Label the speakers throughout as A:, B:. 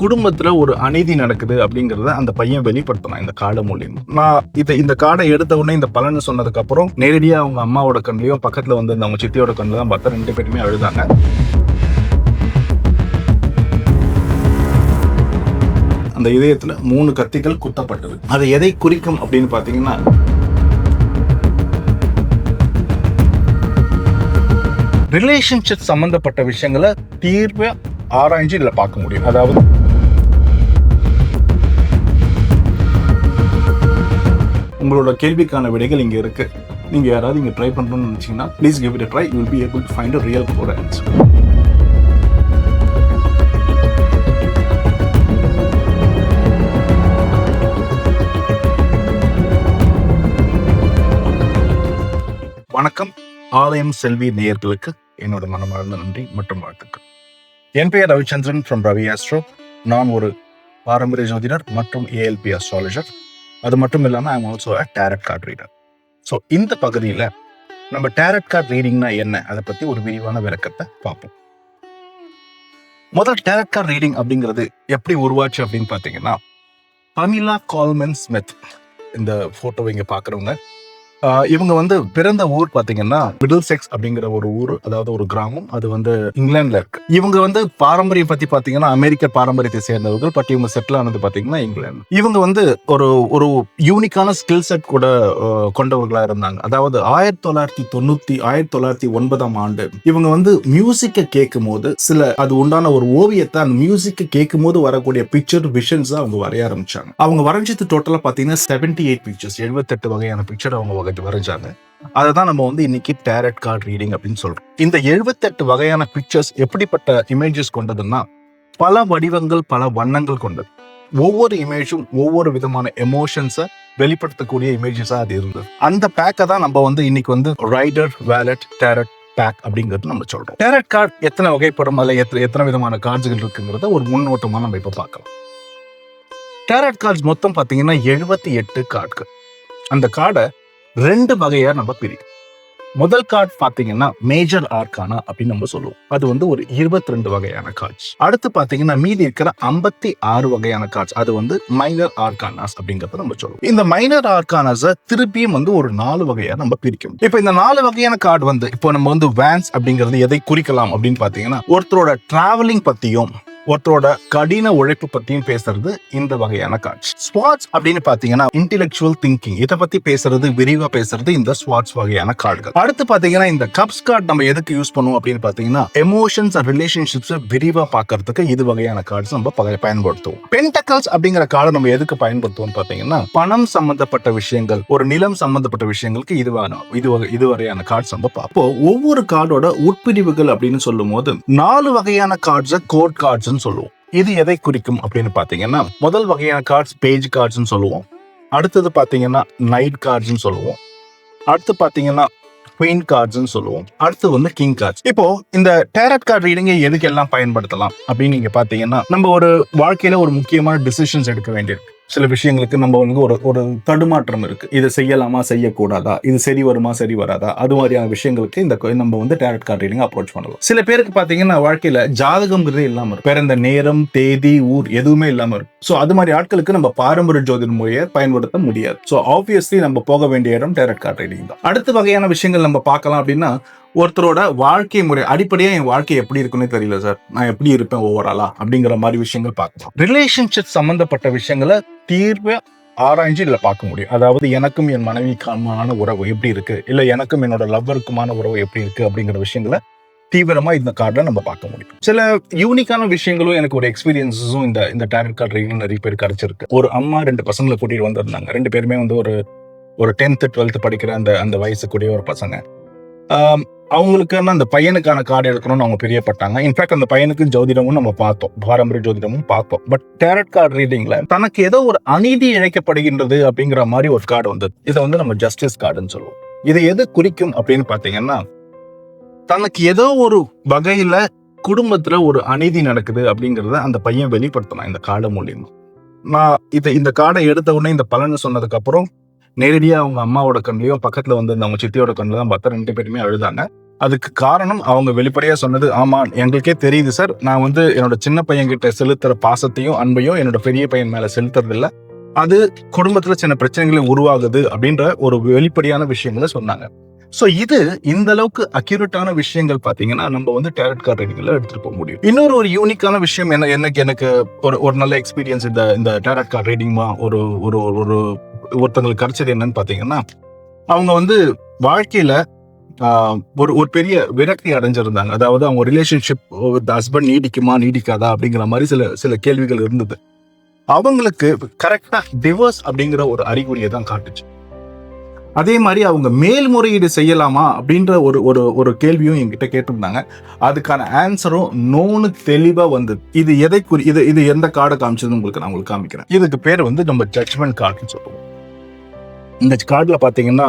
A: குடும்பத்தில் ஒரு அநீதி நடக்குது அப்படிங்கிறத அந்த பையன் வெளிப்படுத்தினான் இந்த காடை மூலியமா. நான் இதை இந்த காடை எடுத்த உடனே இந்த பலன் சொன்னதுக்கப்புறம் நேரடியாக அவங்க அம்மாவோட கண்ணிலையும் பக்கத்தில் வந்து அவங்க சித்தியோட கண்ணில் தான் பார்த்தா ரெண்டு பேருமே அழுதாங்க. அந்த இதயத்தில் மூணு கத்திகள் குத்தப்பட்டது. அது எதை குறிக்கும் அப்படின்னு பார்த்தீங்கன்னா ரிலேஷன்ஷிப் சம்பந்தப்பட்ட விஷயங்களை தீர்வை ஆராய்ஞ்சு இல்லை பார்க்க முடியும். அதாவது உங்களோட கேள்விக்கான விடைகள் இங்கே இருக்கு. நீங்க யாராவது இங்க ட்ரை பண்ணணும்னு நினைச்சீங்கன்னா please give it try you will be able to find a real core answer வணக்கம். ஆலயம் செல்வி நேயர்களுக்கு என்னோட மனமார்ந்த நன்றி மற்றும் வாழ்த்துக்கள். என் பெயர் ரவிச்சந்திரன் ஃப்ரம் ரவி ஆஸ்ட்ரோ நான் ஒரு பாரம்பரிய ஜோதிடர் மற்றும் ஏஎல்பி அஸ்ட்ராலஜர் அது மட்டும் இல்லாமல் I'm also a tarot card reader so இந்த பகுதியில் நம்ம டேரட் கார்ட் ரீடிங்னா என்ன? அதை பற்றி ஒரு விரிவான விளக்கத்தை பார்ப்போம். முதல் டேரட் கார்ட் ரீடிங் அப்படிங்கிறது எப்படி உருவாச்சு அப்படின்னு பார்த்தீங்கன்னா பமிலா கால்மென் ஸ்மித் இந்த ஃபோட்டோவை இங்கே பார்க்குறவங்க இவங்க வந்து பிறந்த ஊர் பாத்தீங்கன்னா மிடில் செக்ஸ் அப்படிங்கிற ஒரு ஊர் அதாவது ஒரு கிராமம். அது வந்து இங்கிலாந்துல இருக்கு. இவங்க வந்து பாரம்பரியம் பத்தி பாத்தீங்கன்னா அமெரிக்க பாரம்பரியத்தை சேர்ந்தவர்கள் பட் இவங்க செட்டில் ஆனது பாத்தீங்கன்னா இங்கிலாந்து. இவங்க வந்து ஒரு ஒரு யூனிக்கான ஸ்கில் செட் கூட கொண்டவர்களா இருந்தாங்க. அதாவது ஆயிரத்தி தொள்ளாயிரத்தி தொண்ணூத்தி ஆயிரத்தி தொள்ளாயிரத்தி ஒன்பதாம் ஆண்டு இவங்க வந்து மியூசிக்கை கேட்கும் போது சில அது உண்டான ஒரு ஓவியத்தை அந்த மியூசிக்கை கேட்கும் போது வரக்கூடிய பிக்சர் விஷன்ஸ் அவங்க வரைய ஆரம்பிச்சாங்க. அவங்க வரைஞ்சது டோட்டலா பாத்தீங்கன்னா செவன்டி எயிட் பிக்சர்ஸ் எழுபத்தெட்டு வகையான பிக்சர் அவங்க வகை வரைஞ்சாங்க. அதை தான் நம்ம வந்து இன்னைக்கு டேரட் கார்டு ரீடிங் அப்படின்னு சொல்றோம். இந்த எழுபத்தெட்டு வகையான பிக்சர்ஸ் எப்படிப்பட்ட இமேஜஸ் கொண்டதுன்னா பல வடிவங்கள் பல வண்ணங்கள் கொண்டது. ஒவ்வொரு இமேஜும் ஒவ்வொரு விதமான எமோஷன்ஸை வெளிப்படுத்தக்கூடிய இமேஜஸாக அது இருந்தது. அந்த பேக்கை தான் நம்ம வந்து இன்னைக்கு வந்து ரைடர் வேலட் டேரட் பேக் அப்படிங்கிறது நம்ம சொல்றோம். டேரட் கார்டு எத்தனை வகைப்படும் அதில் எத்தனை எத்தனை விதமான கார்ட்ஸுகள் இருக்குங்கிறத ஒரு முன்னோட்டமாக நம்ம இப்போ பார்க்கலாம். டேரட் கார்ட்ஸ் மொத்தம் பார்த்தீங்கன்னா எழுபத்தி எட்டு கார்டுகள் அந்த கார்டை ரெண்டு வகையா நம்ம பிரிக்கும் முதல் கார்டு பாத்தீங்கன்னா மேஜர் ஆர்கானா அப்படின்னு நம்ம சொல்லுவோம். அது வந்து ஒரு இருபத்தி ரெண்டு வகையான கார்ட்ஸ் அடுத்து பாத்தீங்கன்னா மீதி இருக்கிற ஐம்பத்தி ஆறு வகையான கார்ட்ஸ் அது வந்து மைனர் ஆர்கானாஸ் அப்படிங்கறத நம்ம சொல்லுவோம். இந்த மைனர் ஆர்கானாஸ திருப்பியும் வந்து ஒரு நாலு வகையா நம்ம பிரிக்கும் இப்போ இந்த நாலு வகையான கார்டு வந்து இப்போ நம்ம வந்து வேன்ஸ் அப்படிங்கிறது எதை குறிக்கலாம் அப்படின்னு பாத்தீங்கன்னா ஒருத்தரோட டிராவலிங் பத்தியும் ஒருத்தரோட கடின உழைப்பு பத்தியும் பேசுறது இந்த வகையான காட்சி. ஸ்வாட்ஸ் அப்படின்னு பாத்தீங்கன்னா இன்டெலெக்சுவல் திங்கிங் இதை பத்தி பேசுறது விரிவா பேசுறது இந்த ஸ்வாட்ஸ் வகையான கார்டுகள் அடுத்து பாத்தீங்கன்னா இந்த கப்ஸ் கார்டு நம்ம எதுக்கு யூஸ் பண்ணுவோம் அப்படின்னு பாத்தீங்கன்னா எமோஷன்ஸ் அண்ட் ரிலேஷன்ஷிப்ஸ் விரிவா பாக்குறதுக்கு இது வகையான கார்ட்ஸ் நம்ம பக- பயன்படுத்துவோம். பென்டக்கல்ஸ் அப்படிங்கிற கார்டு நம்ம எதுக்கு பயன்படுத்துவோம் பாத்தீங்கன்னா பணம் சம்பந்தப்பட்ட விஷயங்கள் ஒரு நிலம் சம்பந்தப்பட்ட விஷயங்களுக்கு இதுவான இது வகை- இது வகையான கார்ட்ஸ் நம்ம பார்ப்போம். ஒவ்வொரு கார்டோட உட்பிரிவுகள் அப்படின்னு சொல்லும் போது நாலு வகையான கார்ட்ஸை கோட் கார்ட்ஸ்ன்னு சொல்லுவோம். இது எதை குறிக்கும் அப்படின்னு பார்த்தீங்கன்னா முதல் வகையான கார்ட்ஸ் பேஜ் கார்ட்ஸ்ன்னு சொல்லுவோம். அடுத்தது பாத்தீங்கன்னா நைட் கார்ட்ஸ்ன்னு சொல்லுவோம். அடுத்து பாத்தீங்கன்னா குயின் கார்ட்ஸ்ன்னு சொல்லுவோம். அடுத்து வந்து கிங் கார்ட்ஸ் இப்போ இந்த டேரட் கார்டு ரீடிங்கை எதுக்கு எல்லாம் பயன்படுத்தலாம் அப்படின்னு நீங்க பாத்தீங்கன்னா நம்ம ஒரு வாழ்க்கையில ஒரு முக்கியமான டிசிஷன்ஸ் எடுக்க வேண்டியிருக்கு. சில விஷயங்களுக்கு நம்ம வந்து ஒரு ஒரு தடுமாற்றம் இருக்கு. இதை செய்யலாமா செய்யக்கூடாதா? இது சரி வருமா சரி வராதா? அது மாதிரியான விஷயங்களுக்கு இந்த நம்ம வந்து டேரட் கார்டு ரீடிங் அப்ரோச் பண்ணலாம். சில பேருக்கு பாத்தீங்கன்னா வாழ்க்கையில ஜாதகம்ங்கிறதே இல்லாம இருக்கும். பிறந்த நேரம் தேதி ஊர் எதுவுமே இல்லாம இருக்கும். ஸோ அது மாதிரி ஆட்களுக்கு நம்ம பாரம்பரிய ஜோதிட முறையை பயன்படுத்த முடியாது. ஸோ ஆப்வியஸ்லி நம்ம போக வேண்டிய இடம் டேரக்ட் கார்ட் ரீடிங் தான். அடுத்த வகையான விஷயங்கள் நம்ம பார்க்கலாம் அப்படின்னா ஒருத்தரோட வாழ்க்கை முறை அடிப்படையாக என் வாழ்க்கை எப்படி இருக்குன்னு தெரியல சார். நான் எப்படி இருப்பேன் ஓவராலா அப்படிங்கிற மாதிரி விஷயங்கள் பார்க்கலாம். ரிலேஷன்ஷிப் சம்மந்தப்பட்ட விஷயங்களை தீர்வு ஆராய்ஞ்சு இதில் பார்க்க முடியும். அதாவது எனக்கும் என் மனைவிக்குமான உறவு எப்படி இருக்கு? இல்லை எனக்கும் என்னோட லவ்வருக்குமான உறவு எப்படி இருக்கு? அப்படிங்கிற விஷயங்களை தீவிரமா இந்த கார்டில் நம்ம பார்க்க முடியும். சில யூனிக்கான விஷயங்களும் எனக்கு ஒரு எக்ஸ்பீரியன்ஸஸும் இந்த இந்த டேரட் கார்டு ரீடிங் நிறைய பேர் கிடைச்சிருக்கு. ஒரு அம்மா ரெண்டு பசங்களை கூட்டிட்டு வந்திருந்தாங்க. ரெண்டு பேருமே வந்து ஒரு ஒரு டென்த்து டுவெல்த்து படிக்கிற அந்த அந்த வயசுக்குரிய ஒரு பசங்க. அவங்களுக்கான அந்த பையனுக்கான கார்டு எடுக்கணும்னு அவங்க பிரியப்பட்டாங்க. இன்ஃபேக்ட் அந்த பையனுக்கு ஜோதிடமும் நம்ம பார்த்தோம். பாரம்பரிய ஜோதிடமும் பார்த்தோம். பட் டேரட் கார்டு ரீடிங்ல தனக்கு ஏதோ ஒரு அநீதி இழைக்கப்படுகின்றது அப்படிங்கிற மாதிரி ஒரு கார்டு வந்தது. இதை வந்து நம்ம ஜஸ்டிஸ் கார்டுன்னு சொல்லுவோம். இதை எது குறிக்கும் அப்படின்னு பார்த்தீங்கன்னா தனக்கு ஏதோ ஒரு வகையில குடும்பத்துல ஒரு அநீதி நடக்குது அப்படிங்கிறத அந்த பையன் வெளிப்படுத்தலாம் இந்த கார்டு மூலியமா. நான் இதை இந்த கார்டை எடுத்த உடனே இந்த பலன் சொன்னதுக்கு அப்புறம் நேரடியாக அவங்க அம்மாவோட கண்ணிலையும் பக்கத்துல வந்து அவங்க சித்தியோட கண்ணில் தான் பார்த்தா ரெண்டு பேருமே அழுதாங்க. அதுக்கு காரணம் அவங்க வெளிப்படையா சொன்னது ஆமா எங்களுக்கே தெரியுது சார். நான் வந்து என்னோட சின்ன பையன் கிட்ட செலுத்துற பாசத்தையும் அன்பையும் என்னோட பெரிய பையன் மேல செலுத்துறது இல்ல அது குடும்பத்துல சின்ன பிரச்சனைகளை உருவாகுது அப்படின்ற ஒரு வெளிப்படையான விஷயங்களை சொன்னாங்க. ஸோ இது இந்த அளவுக்கு அக்யூரேட்டான விஷயங்கள் பார்த்தீங்கன்னா நம்ம வந்து டேரட் கார்டு ரீடிங்ல எடுத்துகிட்டு போக முடியும். இன்னொரு ஒரு யூனிக்கான விஷயம் என்ன எனக்கு எனக்கு ஒரு ஒரு நல்ல எக்ஸ்பீரியன்ஸ் இந்த இந்த டேரட் கார்டு ரீடிங்மா ஒரு ஒரு ஒரு ஒருத்தங்களுக்கு கிடைச்சது என்னன்னு பார்த்தீங்கன்னா அவங்க வந்து வாழ்க்கையில ஒரு ஒரு பெரிய விரக்தி அடைஞ்சிருந்தாங்க. அதாவது அவங்க ரிலேஷன்ஷிப் வித் ஹஸ்பண்ட் நீடிக்குமா நீடிக்காதா அப்படிங்கிற மாதிரி சில சில கேள்விகள் இருந்தது. அவங்களுக்கு கரெக்டாக டிவோர்ஸ் அப்படிங்கிற ஒரு அறிகுறியை தான் காட்டுச்சு. அதே மாதிரி அவங்க மேல்முறையீடு செய்யலாமா அப்படின்ற ஒரு ஒரு ஒரு கேள்வியும் என்கிட்ட கேட்டிருந்தாங்க. அதுக்கான ஆன்சரும் நோனு தெளிவாக வந்தது இது எதை குறி இது இது எந்த கார்டை காமிச்சதுன்னு உங்களுக்கு நான் உங்களுக்கு காமிக்கிறேன். இதுக்கு பேர் வந்து நம்ம ஜட்ஜ்மெண்ட் கார்டுன்னு சொல்லுவோம். இந்த கார்டில் பார்த்தீங்கன்னா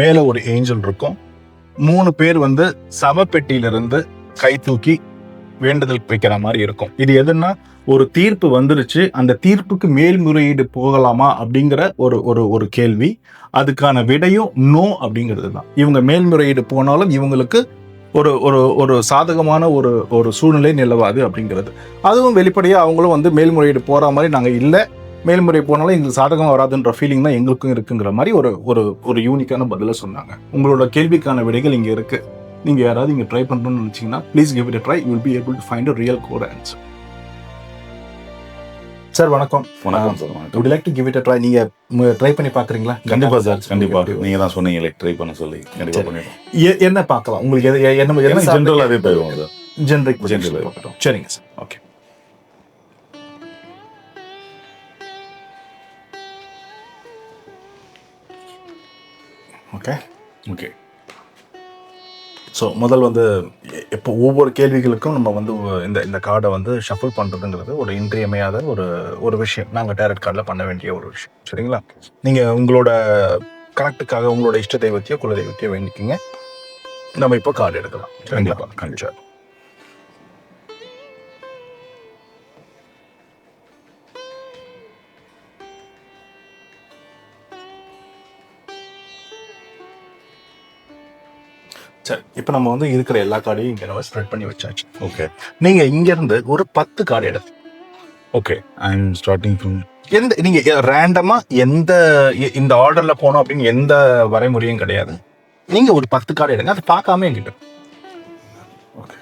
A: மேலே ஒரு ஏஞ்சல் இருக்கும். மூணு பேர் வந்து சவப்பெட்டியிலிருந்து கை தூக்கி வேண்டுதல் வைக்கிற மாதிரி இருக்கும். இது எதுன்னா ஒரு தீர்ப்பு வந்துருச்சு. அந்த தீர்ப்புக்கு மேல்முறையீடு போகலாமா அப்படிங்கிற ஒரு ஒரு ஒரு கேள்வி. அதுக்கான விடையும் நோ அப்படிங்கிறது தான் இவங்க மேல்முறையீடு போனாலும் இவங்களுக்கு ஒரு ஒரு ஒரு சாதகமான ஒரு ஒரு சூழ்நிலை நிலவாது அப்படிங்கிறது. அதுவும் வெளிப்படையாக அவங்களும் வந்து மேல்முறையீடு போகிற மாதிரி நாங்கள் இல்லை. மேல்முறை போனாலும் எங்களுக்கு சாதகமாக வராதுன்ற ஃபீலிங் தான் எங்களுக்கும் இருக்குங்கிற மாதிரி ஒரு ஒரு ஒரு யூனிக்கான பதிலை சொன்னாங்க. உங்களோட கேள்விக்கான விடைகள் இங்கே இருக்குது நீங்கள் யாராவது இங்கே ட்ரை பண்ணணும்னு நினச்சிங்கன்னா please give it try will be able to find a real code answer sir வணக்கம்.
B: வணக்கம் சார் வணக்கம்.
A: you like to give it a try? நீங்க ட்ரை பண்ணி பாக்குறீங்களா?
B: கண்டிப்பா சார் கண்டிப்பா. நீங்க தான் சொன்னீங்களே ட்ரை பண்ண சொல்லி. கண்டிப்பா
A: சரி.
B: பண்ணிடுவோம்
A: என்ன பார்க்கலாம்? உங்களுக்கு எது- என்ன
B: எனக்கு ஜென்ரலாவே போயிடுவோம் சார்
A: ஜென்ரிக். ஜென்ரல் சரிங்க sir okay okay
B: okay
A: so முதல் வந்து இப்போ ஒவ்வொரு கேள்விகளுக்கும் நம்ம வந்து இந்த இந்த கார்டை வந்து ஷஃபிள் பண்ணுறதுங்கிறது ஒரு இன்றியமையாத ஒரு ஒரு விஷயம். நாங்கள் டேரக்ட் கார்டில் பண்ண வேண்டிய ஒரு விஷயம். சரிங்களா? நீங்கள் உங்களோட கணக்குக்காக உங்களோட இஷ்ட தெய்வத்தையோ குல தெய்வத்தையோ வேண்டிக்கிங்க. நம்ம இப்போ கார்டு எடுக்கலாம். சரிங்களா?
B: கண்டிப்பாக
A: சரி இப்போ நம்ம வந்து இருக்கிற எல்லா கார்டையும் இங்கே நம்ம ஸ்ப்ரெட் பண்ணி வச்சாச்சு.
B: ஓகே
A: நீங்க இங்க இருந்து ஒரு பத்து கார்டு எடுத்து.
B: Okay I am starting from
A: எந்த நீங்க ரேண்டமா எந்த இந்த ஆர்டர்ல போனோம் அப்படின்னு எந்த வரைமுறையும் கிடையாது. நீங்க ஒரு பத்து கார்டு எடுங்க அதை பார்க்காம என்கிட்ட.
B: ஓகே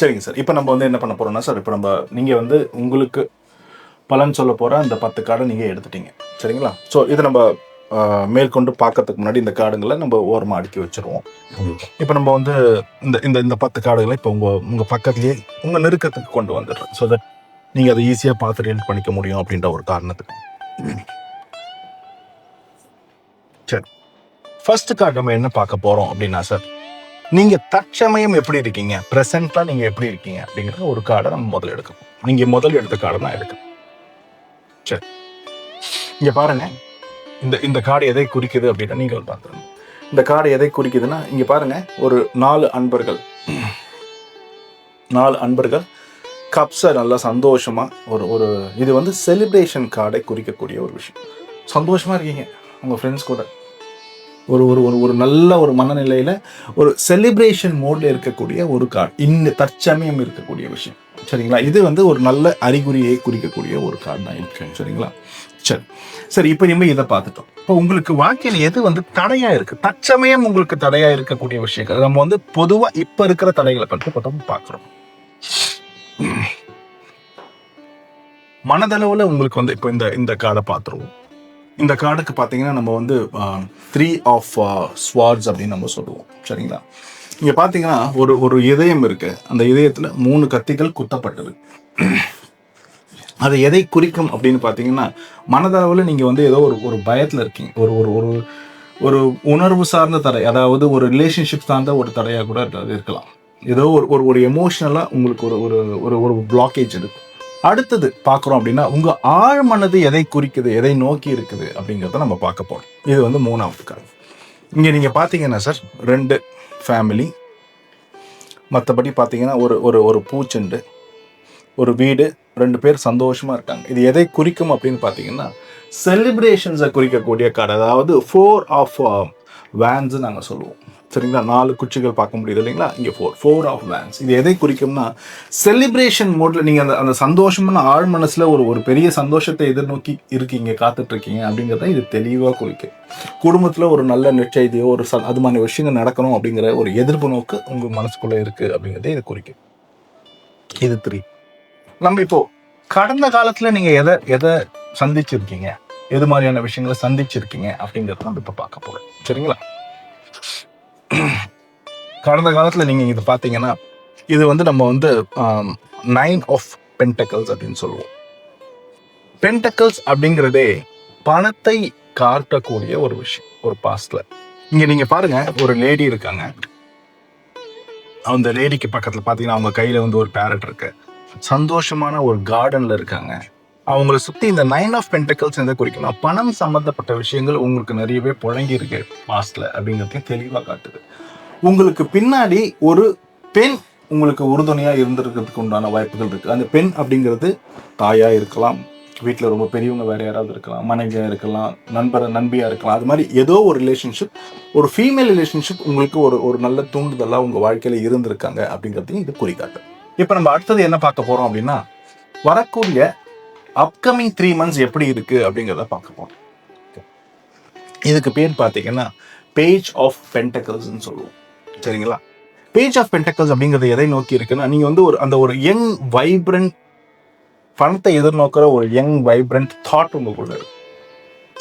A: சரிங்க சார். இப்போ நம்ம வந்து என்ன பண்ண போறோம்னா சார் இப்போ நம்ம நீங்க வந்து உங்களுக்கு பலன் சொல்ல போற அந்த பத்து கார்டை நீங்க எடுத்துட்டீங்க. சரிங்களா? ஸோ இதை நம்ம மேற்கொண்டு பார்க்கறதுக்கு முன்னாடி இந்த கார்டுங்களை நம்ம ஓரமாக அடுக்கி வச்சுருவோம். இப்போ நம்ம வந்து இந்த இந்த இந்த பத்து கார்டுகளை இப்போ உங்கள் உங்கள் பக்கத்துலேயே உங்கள் நெருக்கத்துக்கு கொண்டு வந்துடுறோம். ஸோ தட் நீங்கள் அதை ஈஸியாக பார்த்து ரீட் பண்ணிக்க முடியும் அப்படின்ற ஒரு காரணத்துக்கு. சரி. ஃபர்ஸ்ட் கார்டு நம்ம என்ன பார்க்க போகிறோம் அப்படின்னா சார் நீங்க தற்சமயம் எப்படி இருக்கீங்க? ப்ரெசென்ட்ல நீங்க எப்படி இருக்கீங்க? அப்படிங்கிற ஒரு கார்டை நம்ம முதல்ல எடுக்கணும். நீங்க முதல் எடுத்த கார்டு தான் எடுக்கணும். சரி. இங்க பாருங்க. இந்த இந்த கார்டு எதை குறிக்குது அப்படின்னா நீங்க பார்த்துருங்க இந்த கார்டு எதை குறிக்குதுன்னா இங்க பாருங்க. ஒரு நாலு அன்பர்கள். நாலு அன்பர்கள். கப்ஸை நல்லா சந்தோஷமா ஒரு ஒரு இது வந்து செலிப்ரேஷன் கார்டை குறிக்கக்கூடிய ஒரு விஷயம். சந்தோஷமா இருக்கீங்க. உங்க ஃப்ரெண்ட்ஸ் கூட. ஒரு ஒரு ஒரு ஒரு நல்ல ஒரு மனநிலையில ஒரு செலிப்ரேஷன் மோட்ல இருக்கக்கூடிய ஒரு கார்டு. இந்த தற்சமயம் இருக்கக்கூடிய விஷயம். சரிங்களா? இது வந்து ஒரு நல்ல அறிகுறியை குறிக்கக்கூடிய ஒரு கார்டு தான் சரிங்களா? சரி. சரி இப்போ இனிமே இதை பார்த்துட்டோம். இப்போ உங்களுக்கு வாழ்க்கையில எது வந்து தடையா இருக்கு? தற்சமயம் உங்களுக்கு தடையா இருக்கக்கூடிய விஷயங்கள். நம்ம வந்து பொதுவா இப்ப இருக்கிற தடைகளை பற்றி potom பார்க்குறோம். மனதளவுல உங்களுக்கு வந்து இப்போ இந்த இந்த கார்டை பார்த்துருவோம். இந்த கார்டுக்கு பார்த்தீங்கன்னா நம்ம வந்து த்ரீ ஆஃப் ஸ்வார்ட்ஸ் அப்படின்னு நம்ம சொல்லுவோம். சரிங்களா? இங்கே பார்த்தீங்கன்னா ஒரு ஒரு இதயம் இருக்கு. அந்த இதயத்தில் மூணு கத்திகள் குத்தப்பட்டது. அது எதை குறிக்கும் அப்படின்னு பார்த்தீங்கன்னா மனதளவில் நீங்கள் வந்து ஏதோ ஒரு ஒரு பயத்தில் இருக்கீங்க. ஒரு ஒரு ஒரு ஒரு உணர்வு சார்ந்த தடை அதாவது ஒரு ரிலேஷன்ஷிப் சார்ந்த ஒரு தடையாக கூட இருக்கலாம். ஏதோ ஒரு ஒரு ஒரு எமோஷ்னலாக உங்களுக்கு ஒரு ஒரு ஒரு ஒரு பிளாக்கேஜ் இருக்கும் அடுத்தது பார்க்குறோம் அப்படின்னா உங்கள் ஆழ்மனது எதை குறிக்குது எதை நோக்கி இருக்குது அப்படிங்கிறத நம்ம பார்க்க போகிறோம் இது வந்து மூணாவது கார்டு இங்கே நீங்கள் பார்த்தீங்கன்னா சார் ரெண்டு ஃபேமிலி மற்றபடி பார்த்தீங்கன்னா ஒரு ஒரு ஒரு பூச்செண்டு ஒரு வீடு ரெண்டு பேர் சந்தோஷமாக இருக்காங்க. இது எதை குறிக்கும் அப்படின்னு பார்த்தீங்கன்னா செலிப்ரேஷன்ஸை குறிக்கக்கூடிய கார்டு அதாவது ஃபோர் ஆஃப் வேன்ஸ் நாங்கள் சொல்லுவோம். சரிங்களா? நாலு குச்சிகள் பார்க்க முடியுது இல்லைங்களா? இங்கே ஃபோர் ஃபோர் ஆஃப் வேன்ஸ் இது எதை குறிக்கும்னா செலிப்ரேஷன் மோட்ல நீங்கள் அந்த அந்த சந்தோஷமான ஆழ் மனசில் ஒரு ஒரு பெரிய சந்தோஷத்தை எதிர்நோக்கி இருக்கீங்க காத்துட்டு இருக்கீங்க அப்படிங்கிறத இது தெளிவாக குறிக்கும். குடும்பத்தில் ஒரு நல்ல நெற்செய்தியோ ஒரு ச அது மாதிரி விஷயங்கள் நடக்கணும் அப்படிங்கிற ஒரு எதிர்ப்பு நோக்கு உங்கள் மனசுக்குள்ளே இருக்குது அப்படிங்கிறத இது குறிக்கும். இது த்ரீ நம்ம இப்போது கடந்த காலத்தில் நீங்கள் எதை எதை சந்திச்சிருக்கீங்க? எது மாதிரியான விஷயங்களை சந்திச்சிருக்கீங்க அப்படிங்கிறத நம்ம இப்போ பார்க்க போறோம். சரிங்களா? கடந்த காலத்தில் நீங்கள் இது பார்த்தீங்கன்னா இது வந்து நம்ம வந்து நைன் ஆஃப் பென்டக்கல்ஸ் அப்படின்னு சொல்லுவோம். பென்டக்கல்ஸ் அப்படிங்கிறதே பணத்தை காட்டக்கூடிய ஒரு விஷயம் ஒரு பாஸ்ட்ல இங்கே நீங்கள் பாருங்க ஒரு லேடி இருக்காங்க. அந்த லேடிக்கு பக்கத்தில் பார்த்தீங்கன்னா அவங்க கையில் வந்து ஒரு பேரட் இருக்கு. சந்தோஷமான ஒரு கார்டனில் இருக்காங்க. அவங்கள சுத்தி இந்த நைன் ஆஃப் பென்டக்கல்ஸ் எதை குறிக்கணும் பணம் சம்பந்தப்பட்ட விஷயங்கள் உங்களுக்கு நிறையவே புழங்கி இருக்கு பாஸ்ட்ல அப்படிங்கிறதையும் தெளிவாக காட்டுது. உங்களுக்கு பின்னாடி ஒரு பெண் உங்களுக்கு உறுதுணையா இருந்திருக்கிறதுக்கு உண்டான வாய்ப்புகள் இருக்கு. அந்த பெண் அப்படிங்கிறது தாயா இருக்கலாம் வீட்டில் ரொம்ப பெரியவங்க வேற யாராவது இருக்கலாம் மனைவியா இருக்கலாம் நண்பர் நண்பியா இருக்கலாம். அது மாதிரி ஏதோ ஒரு ரிலேஷன்ஷிப் ஒரு ஃபீமேல் ரிலேஷன்ஷிப் உங்களுக்கு ஒரு ஒரு நல்ல தூண்டுதலாக உங்க வாழ்க்கையில இருந்திருக்காங்க அப்படிங்கிறதையும் இது குறிக்காட்டு இப்போ நம்ம அடுத்தது என்ன பார்க்க போறோம் அப்படின்னா வரக்கூடிய அப்கமிங் த்ரீ மந்த்ஸ் எப்படி இருக்கு அப்படிங்கிறத பார்க்க போகிறோம் இதுக்கு பேர் பார்த்தீங்கன்னா பேஜ் ஆஃப் பென்டக்கல்ஸ்ன்னு சொல்லுவோம். சரிங்களா? பேஜ் ஆஃப் பென்டக்கல்ஸ் அப்படிங்கிறது எதை நோக்கி இருக்குன்னா நீங்கள் வந்து ஒரு அந்த ஒரு யங் வைப்ரண்ட் பணத்தை எதிர்நோக்கிற ஒரு யங் வைப்ரண்ட் தாட் உங்களுக்குள்ள இருக்கு.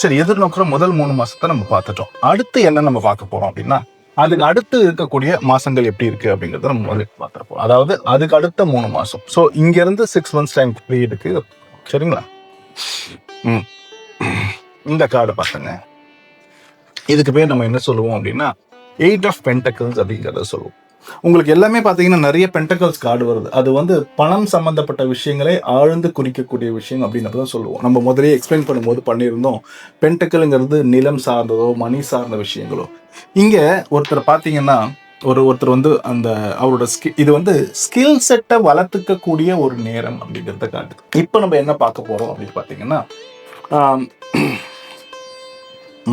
A: சரி எதிர்நோக்கிற முதல் மூணு மாசத்தை நம்ம பார்த்துட்டோம். அடுத்து என்ன நம்ம பார்க்க போறோம் அப்படின்னா அதுக்கு அடுத்து இருக்கக்கூடிய மாசங்கள் எப்படி இருக்கு அப்படிங்கறத நம்ம முதலில் பார்த்துருப்போம் அதாவது அதுக்கு அடுத்த மூணு மாசம். ஸோ இங்க இருந்து சிக்ஸ் மந்த்ஸ் டைம் பீரியடுக்கு சரிங்களா? ம். இந்த கார்டை பார்த்துங்க இதுக்கு பேர் நம்ம என்ன சொல்லுவோம் அப்படின்னா எயிட் ஆஃப் பென்டக்கல்ஸ் அப்படிங்கிறத சொல்லுவோம். உங்களுக்கு எல்லாமே பார்த்தீங்கன்னா நிறைய பென்டக்கல்ஸ் கார்டு வருது. அது வந்து பணம் சம்மந்தப்பட்ட விஷயங்களை ஆழ்ந்து குறிக்கக்கூடிய விஷயம் அப்படின்னு தான் சொல்லுவோம். நம்ம முதலே எக்ஸ்பிளைன் பண்ணும்போது பண்ணியிருந்தோம். பென்டக்கலுங்கிறது நிலம் சார்ந்ததோ மணி சார்ந்த விஷயங்களோ. இங்கே ஒருத்தர் பார்த்தீங்கன்னா ஒரு ஒருத்தர் வந்து அந்த அவரோட ஸ்கி இது வந்து ஸ்கில் செட்டை வளர்த்துக்கக்கூடிய ஒரு நேரம் அப்படிங்கிறத காட்டுது. இப்போ நம்ம என்ன பார்க்க போகிறோம் அப்படின்னு பார்த்தீங்கன்னா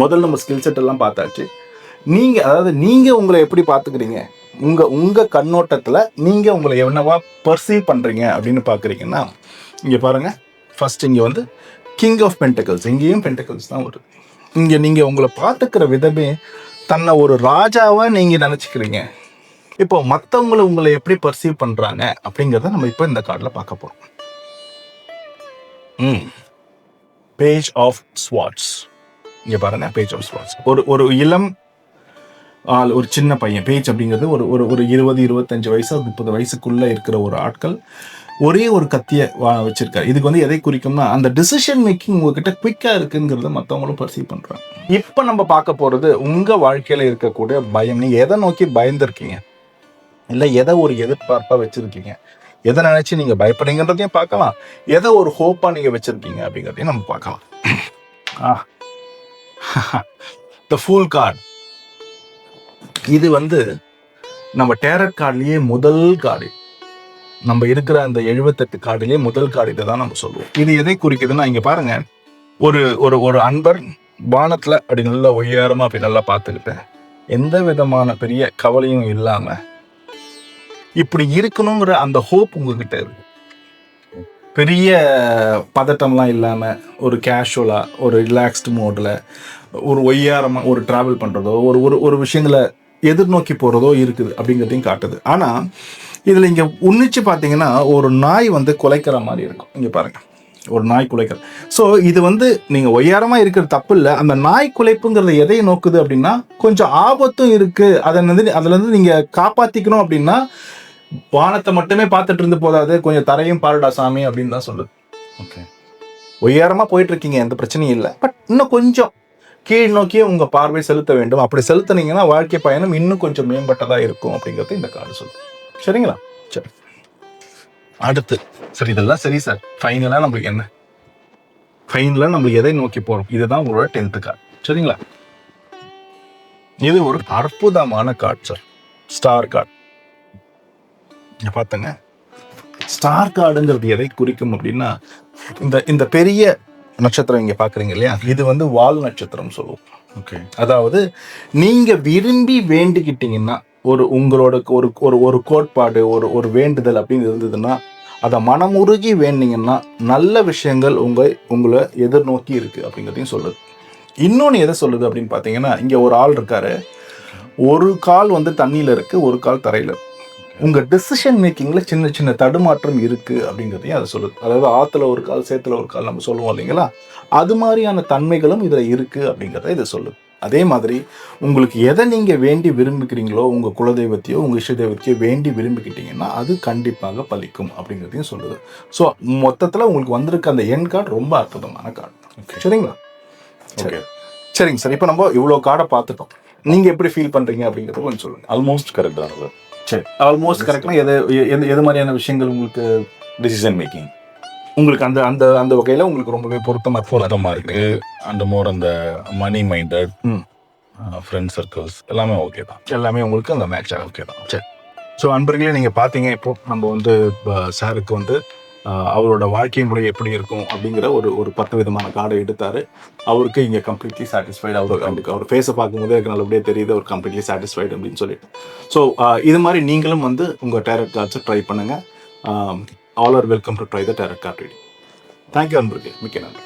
A: முதல்ல நம்ம ஸ்கில் செட்டெல்லாம் பார்த்தாச்சு. நீங்கள் அதாவது நீங்கள் உங்களை எப்படி பார்த்துக்கிறீங்க? உங்கள் உங்கள் கண்ணோட்டத்தில் நீங்கள் உங்களை என்னவா பர்சீவ் பண்ணுறீங்க அப்படின்னு பார்க்குறீங்கன்னா இங்கே பாருங்க. ஃபர்ஸ்ட் இங்கே வந்து கிங் ஆஃப் பென்டக்கல்ஸ் இங்கேயும் பென்டக்கல்ஸ் தான் வருது. இங்கே நீங்கள் உங்களை பார்த்துக்கிற விதமே தன்னை ஒரு ராஜாவை நீங்கள் நினச்சிக்கிறீங்க. இப்போ மற்றவங்களை உங்களை எப்படி பர்சீவ் பண்ணுறாங்க அப்படிங்கிறத நம்ம இப்போ இந்த கார்டில் பார்க்க போகிறோம் ம். பேஜ் ஆஃப் ஸ்வாட்ஸ் இங்கே பாருங்க பேஜ் ஆஃப் ஸ்வாட்ஸ் ஒரு ஒரு இளம் ஆள் ஒரு சின்ன பையன். பேஜ் அப்படிங்கிறது ஒரு ஒரு ஒரு இருபது இருபத்தஞ்சு வயசு முப்பது வயசுக்குள்ளே இருக்கிற ஒரு ஆட்கள். ஒரே ஒரு கத்தியை வா வச்சிருக்காரு. இதுக்கு வந்து எதை குறிக்கும்னா அந்த டிசிஷன் மேக்கிங் உங்ககிட்ட குயிக்காக இருக்குங்கிறத மற்றவங்களும் பர்சீவ் பண்ணுறாங்க இப்போ நம்ம பார்க்க போகிறது உங்கள் வாழ்க்கையில் இருக்கக்கூடிய பயம். நீங்கள் எதை நோக்கி பயந்துருக்கீங்க? இல்லை எதை ஒரு எதிர்பார்ப்பாக வச்சுருக்கீங்க? எதை நினச்சி நீங்கள் பயப்படுறீங்கன்றதையும் பார்க்கலாம். எதை ஒரு ஹோப்பாக நீங்கள் வச்சுருக்கீங்க அப்படிங்கிறதையும் நம்ம பார்க்கலாம். த ஃபுல் கார்டு இது வந்து நம்ம டேரட் கார்ட்லேயே முதல் கார்டு நம்ம இருக்கிற அந்த எழுபத்தெட்டு காடிலே முதல் காடிட்டு தான் நம்ம சொல்லுவோம். இது எதை குறிக்குதுன்னா இங்க பாருங்க. ஒரு ஒரு ஒரு அன்பர் வானத்துல அப்படி நல்லா உயரமா அப்படி நல்லா பார்த்துக்கிட்டேன். எந்த விதமான பெரிய கவலையும் இல்லாம இப்படி இருக்கணுங்கிற அந்த ஹோப் உங்ககிட்ட இருக்கு. பெரிய பதட்டம்லாம் இல்லாமல் ஒரு கேஷுவலாக ஒரு ரிலாக்ஸ்டு மோடில் ஒரு ஒய்யாரமாக ஒரு ட்ராவல் பண்ணுறதோ ஒரு ஒரு ஒரு விஷயங்களை எதிர்நோக்கி போகிறதோ இருக்குது அப்படிங்கிறதையும் காட்டுது. ஆனால் இதில் இங்கே உன்னிச்சு பார்த்தீங்கன்னா ஒரு நாய் வந்து குலைக்கிற மாதிரி இருக்கும். இங்கே பாருங்கள் ஒரு நாய் குலைக்கிற. ஸோ இது வந்து நீங்கள் ஒய்யாரமாக இருக்கிற தப்பு இல்லை. அந்த நாய் குலைப்புங்கிறது எதை நோக்குது அப்படின்னா கொஞ்சம் ஆபத்தும் இருக்குது அதை வந்து அதுலேருந்து நீங்கள் காப்பாற்றிக்கணும் அப்படின்னா வானத்தை மட்டுமே பார்த்துட்டு இருந்து போதாது. கொஞ்சம் தரையும் பாருடா சாமி அப்படின்னு தான் சொல்லுது.
B: ஓகே
A: உயரமா போயிட்டு இருக்கீங்க எந்த பிரச்சனையும் இல்லை. பட் இன்னும் கொஞ்சம் கீழ் நோக்கியே உங்க பார்வை செலுத்த வேண்டும். அப்படி செலுத்துனீங்கன்னா வாழ்க்கை பயணம் இன்னும் கொஞ்சம் மேம்பட்டதா இருக்கும் அப்படிங்கறது இந்த கார்டு சொல்லுது. சரிங்களா? சரி. அடுத்து. சரி இதெல்லாம் சரி சார் ஃபைனலா நம்மளுக்கு என்ன? ஃபைனலா நம்ம எதை நோக்கி போறோம்? இதுதான் உங்களோட டென்த் கார்டு சரிங்களா? இது ஒரு அற்புதமான கார்டு சார் ஸ்டார் கார்டு இங்க பாத்துங்க. ஸ்டார் கார்டுங்கிறது எதை குறிக்கும் அப்படின்னா இந்த இந்த பெரிய நட்சத்திரம் இங்க பாக்குறீங்க இல்லையா? இது வந்து வால் நட்சத்திரம் சொல்லுவோம்.
B: ஓகே
A: அதாவது நீங்க விரும்பி வேண்டிக்கிட்டீங்கன்னா ஒரு உங்களோட ஒரு ஒரு ஒரு கோட்பாடு ஒரு ஒரு வேண்டுதல் அப்படின்னு இருந்ததுன்னா அதை மனமுருகி வேண்டிங்கன்னா நல்ல விஷயங்கள் உங்கள் உங்களை எதிர்நோக்கி இருக்குது அப்படிங்கிறதையும் சொல்லுது. இன்னொன்று எதை சொல்லுது அப்படின்னு பார்த்தீங்கன்னா இங்கே ஒரு ஆள் இருக்காரு. ஒரு கால் வந்து தண்ணியில் இருக்குது ஒரு கால் தரையில் உங்கள் டெசிஷன் மேக்கிங்கில் சின்ன சின்ன தடுமாற்றம் இருக்குது அப்படிங்கிறதையும் அதை சொல்லுது. அதாவது ஆற்றுல ஒரு கால் சேத்துல ஒரு கால் நம்ம சொல்லுவோம் இல்லைங்களா? அது மாதிரியான தன்மைகளும் இதில் இருக்குது அப்படிங்கிறத இதை சொல்லுது. அதே மாதிரி உங்களுக்கு எதை நீங்க வேண்டி விரும்புகிறீங்களோ உங்க குலதெய்வத்தையோ உங்க இஷ்ட தெய்வத்தையோ வேண்டி விரும்பிக்கிட்டீங்கன்னா அது கண்டிப்பாக பலிக்கும் அப்படிங்கிறதையும் சொல்லுது. ஸோ மொத்தத்துல உங்களுக்கு வந்திருக்க அந்த எண் கார்டு ரொம்ப அற்புதமான கார்டு சரிங்களா?
B: ஓகே
A: சரிங்க சார். இப்போ நம்ம இவ்வளோ கார்டை பார்த்துட்டோம். நீங்க எப்படி ஃபீல் பண்றீங்க அப்படிங்கிறத கொஞ்சம் சொல்லுங்க.
B: ஆல்மோஸ்ட் கரெக்ட் தான் சார்?
A: ஆல்மோஸ்ட் கரெக்ட்னா எது எது மாதிரியான விஷயங்கள் உங்களுக்கு
B: டிசிஷன் மேக்கிங்
A: உங்களுக்கு அந்த அந்த அந்த வகையில உங்களுக்கு ரொம்பவே பொருத்தமா
B: பொருத்தமா இருக்கு. அண்ட் மோர் அந்த மணி மைண்டட். ஃப்ரெண்ட் சர்க்கிள்ஸ் எல்லாமே ஓகே தான்.
A: எல்லாமே உங்களுக்கு அந்த மேட்ச் ஆகும் ஓகே தான். சரி. ஸோ அன்பர்களே நீங்கள் பார்த்தீங்க இப்போ நம்ம வந்து சாருக்கு வந்து அவரோட வாழ்க்கை முறை எப்படி இருக்கும் அப்படிங்கிற ஒரு ஒரு பத்து விதமான கார்டை எடுத்தாரு. அவருக்கு இங்கே கம்ப்ளீட்லி சாட்டிஸ்ஃபைடு அவர் அவர் ஃபேஸை பார்க்கும்போது எனக்கு நல்லபடியாக தெரியுது அவர் கம்ப்ளீட்லி சாட்டிஸ்ஃபைடு அப்படின்னு சொல்லிட்டு. ஸோ இது மாதிரி நீங்களும் வந்து உங்கள் டேரட் கார்ட்ஸை ட்ரை பண்ணுங்கள் all are welcome to try the tarot card reading thank you அன்பருக்கு மிக்க நன்றி